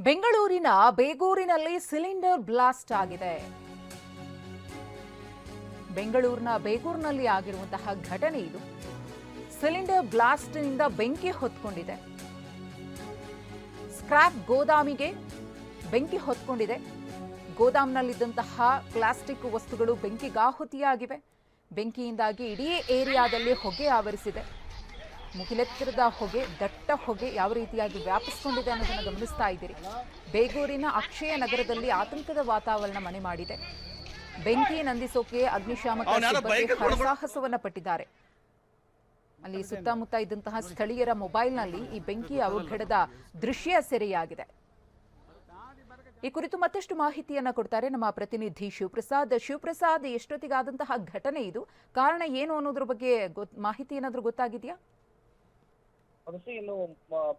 ಬೆಂಗಳೂರಿನ ಬೇಗೂರಿನಲ್ಲಿ cylinder blast ಆಗಿದೆ. ಬೆಂಗಳೂರಿನ ಬೇಗೂರಿನಲ್ಲಿ ಆಗಿರುವಂತಹ ಘಟನೆ ಇದು. ಸಿಲಿಂಡರ್ ಬ್ಲಾಸ್ಟ್ನಿಂದ ಬೆಂಕಿ ಹೊತ್ಕೊಂಡಿದೆ. ಸ್ಕ್ರಾಪ್ ಗೋದಾಮಿಗೆ ಬೆಂಕಿ ಹೊತ್ಕೊಂಡಿದೆ. ಗೋದಾಮ್ನಲ್ಲಿದ್ದಂತಹ ಪ್ಲಾಸ್ಟಿಕ್ ವಸ್ತುಗಳು ಬೆಂಕಿಗಾಹುತಿಯಾಗಿವೆ. ಬೆಂಕಿಯಿಂದಾಗಿ ಇಡೀ ಏರಿಯಾದಲ್ಲಿ ಹೊಗೆ ಆವರಿಸಿದೆ. ಮುಗಿಲೆತ್ತರದ ಹೊಗೆ ದಟ್ಟ ಹೊಗೆ ಯಾವ ರೀತಿಯಾಗಿ ವ್ಯಾಪಿಸ್ಕೊಂಡಿದೆ ಅನ್ನೋದನ್ನು ಗಮನಿಸ್ತಾ ಇದ್ದೀರಿ. ಬೇಗೂರಿನ ಅಕ್ಷಯ ನಗರದಲ್ಲಿ ಆತಂಕದ ವಾತಾವರಣ ಮನೆ ಮಾಡಿದೆ. ಬೆಂಕಿ ನಂದಿಸೋಕೆ ಅಗ್ನಿಶಾಮಕ ಸಿಬ್ಬಂದಿ ಹರಸಾಹಸವನ್ನ ಪಟ್ಟಿದ್ದಾರೆ. ಅಲ್ಲಿ ಸುತ್ತಮುತ್ತ ಇದ್ದಂತಹ ಸ್ಥಳೀಯರ ಮೊಬೈಲ್ನಲ್ಲಿ ಈ ಬೆಂಕಿ ಅವಘಡದ ದೃಶ್ಯ ಸೆರೆಯಾಗಿದೆ. ಈ ಕುರಿತು ಮತ್ತಷ್ಟು ಮಾಹಿತಿಯನ್ನ ಕೊಡ್ತಾರೆ ನಮ್ಮ ಪ್ರತಿನಿಧಿ ಶಿವಪ್ರಸಾದ್. ಶಿವಪ್ರಸಾದ್ ಎಷ್ಟೊತ್ತಿಗಾದಂತಹ ಘಟನೆ ಇದು? ಕಾರಣ ಏನು ಅನ್ನೋದ್ರ ಬಗ್ಗೆ ಮಾಹಿತಿ ಏನಾದರೂ ಗೊತ್ತಾಗಿದೆಯಾ? ಅದಕ್ಕೆ ಇನ್ನು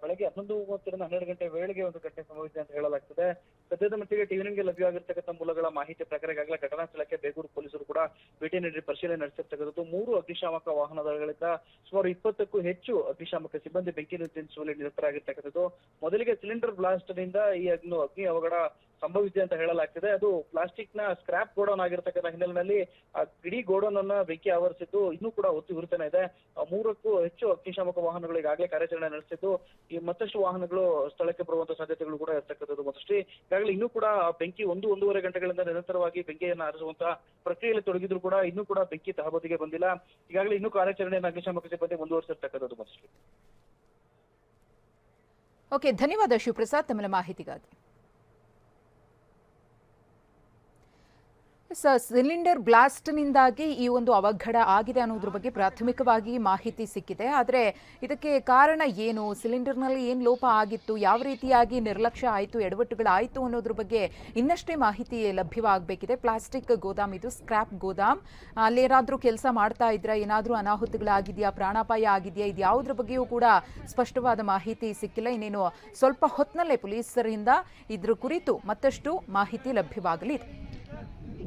ಬೆಳಗ್ಗೆ ಹನ್ನೊಂದು ಮೂವತ್ತರಿಂದ ಹನ್ನೆರಡು ಗಂಟೆ ವೇಳೆಗೆ ಒಂದು ಘಟನೆ ಸಂಭವಿಸಿದೆ ಅಂತ ಹೇಳಲಾಗ್ತದೆ. ಸದ್ಯದ ಮಟ್ಟಿಗೆ ಟಿವಿ ನೈನ್ಗೆ ಲಭ್ಯವಾಗಿರ್ತಕ್ಕಂಥ ಮೂಲಗಳ ಮಾಹಿತಿ ಪ್ರಕಾರ ಈಗಾಗಲೇ ಘಟನಾ ಸ್ಥಳಕ್ಕೆ ಬೇಗೂರು ಪೊಲೀಸರು ಕೂಡ ಭೇಟಿ ನೀಡಿ ಪರಿಶೀಲನೆ ನಡೆಸಿರ್ತಕ್ಕಂಥದ್ದು. ಮೂರು ಅಗ್ನಿಶಾಮಕ ವಾಹನಗಳಿಂದ ಸುಮಾರು ಇಪ್ಪತ್ತಕ್ಕೂ ಹೆಚ್ಚು ಅಗ್ನಿಶಾಮಕ ಸಿಬ್ಬಂದಿ ಬೆಂಕಿ ನಿಯಂತ್ರಿಸುವಲ್ಲಿ ನಿರತರಾಗಿರ್ತಕ್ಕಂಥದ್ದು. ಮೊದಲಿಗೆ ಸಿಲಿಂಡರ್ ಬ್ಲಾಸ್ಟ್ನಿಂದ ಈ ಅಗ್ನಿ ಅವಘಡ ಸಂಭವಿಸಿದೆ ಅಂತ ಹೇಳಲಾಗ್ತಿದೆ. ಅದು ಪ್ಲಾಸ್ಟಿಕ್ನ ಸ್ಕ್ರಾಪ್ ಗೋಡೌನ್ ಆಗಿರ್ತಕ್ಕಂಥ ಹಿನ್ನೆಲೆಯಲ್ಲಿ, ಆ ಇಡೀ ಗೋಡೌನ್ ಅನ್ನ ಬೆಂಕಿ ಆವರಿಸಿದ್ದು ಇನ್ನೂ ಕೂಡ ಒತ್ತು ಉರಿತಾನೆ ಇದೆ. ಮೂರಕ್ಕೂ ಹೆಚ್ಚು ಅಗ್ನಿಶಾಮಕ ವಾಹನಗಳು ಈಗಾಗಲೇ ಕಾರ್ಯಾಚರಣೆ ನಡೆಸಿದ್ದು ಈ ಮತ್ತಷ್ಟು ವಾಹನಗಳು ಸ್ಥಳಕ್ಕೆ ಬರುವಂತ ಸಾಧ್ಯತೆಗಳು ಕೂಡ ಇರ್ತಕ್ಕಂಥದ್ದು ಮತ್ತಷ್ಟು. ಈಗಾಗಲೇ ಇನ್ನೂ ಕೂಡ ಬೆಂಕಿ ಒಂದು ಒಂದೂವರೆ ಗಂಟೆಗಳಿಂದ ನಿರಂತರವಾಗಿ ಬೆಂಕಿಯನ್ನು ಆರಿಸುವಂತಹ ಪ್ರಕ್ರಿಯೆಯಲ್ಲಿ ತೊಡಗಿದ್ರು ಕೂಡ ಇನ್ನೂ ಕೂಡ ಬೆಂಕಿ ತಹಬದಿಗೆ ಬಂದಿಲ್ಲ. ಈಗಾಗಲೇ ಇನ್ನೂ ಕಾರ್ಯಾಚರಣೆಯನ್ನು ಅಗ್ನಿಶಾಮಕ ಸಿಬ್ಬಂದಿ ಮುಂದುವರಿಸಿರ್ತಕ್ಕಂಥದ್ದು ಮತ್ತಷ್ಟು. ಓಕೆ ಧನ್ಯವಾದ ಶಿವಪ್ರಸಾದ್ ತಮ್ಮ ಮಾಹಿತಿಗಾಗಿ. ಸಿಲಿಂಡರ್ ಬ್ಲಾಸ್ಟ್ನಿಂದಾಗಿ ಈ ಒಂದು ಅವಘಡ ಆಗಿದೆ ಅನ್ನೋದ್ರ ಬಗ್ಗೆ ಪ್ರಾಥಮಿಕವಾಗಿ ಮಾಹಿತಿ ಸಿಕ್ಕಿದೆ. ಆದರೆ ಇದಕ್ಕೆ ಕಾರಣ ಏನು? ಸಿಲಿಂಡರ್ನಲ್ಲಿ ಏನು ಲೋಪ ಆಗಿತ್ತು? ಯಾವ ರೀತಿಯಾಗಿ ನಿರ್ಲಕ್ಷ್ಯ ಆಯಿತು? ಎಡವಟ್ಟುಗಳಾಯಿತು ಅನ್ನೋದ್ರ ಬಗ್ಗೆ ಇನ್ನಷ್ಟೇ ಮಾಹಿತಿ ಲಭ್ಯವಾಗಬೇಕಿದೆ. ಪ್ಲಾಸ್ಟಿಕ್ ಗೋದಾಮ್ ಇದು ಸ್ಕ್ರಾಪ್ ಗೋದಾಮ್. ಅಲ್ಲೇನಾದರೂ ಕೆಲಸ ಮಾಡ್ತಾ ಇದ್ರೆ? ಏನಾದರೂ ಅನಾಹುತಗಳಾಗಿದೆಯಾ? ಪ್ರಾಣಾಪಾಯ ಆಗಿದೆಯಾ? ಇದು ಯಾವುದ್ರ ಬಗ್ಗೆಯೂ ಕೂಡ ಸ್ಪಷ್ಟವಾದ ಮಾಹಿತಿ ಸಿಕ್ಕಿಲ್ಲ. ಇನ್ನೇನು ಸ್ವಲ್ಪ ಹೊತ್ತಿನಲ್ಲೇ ಪೊಲೀಸರಿಂದ ಇದ್ರ ಕುರಿತು ಮತ್ತಷ್ಟು ಮಾಹಿತಿ ಲಭ್ಯವಾಗಲಿದೆ.